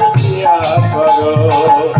রসিয়া করো।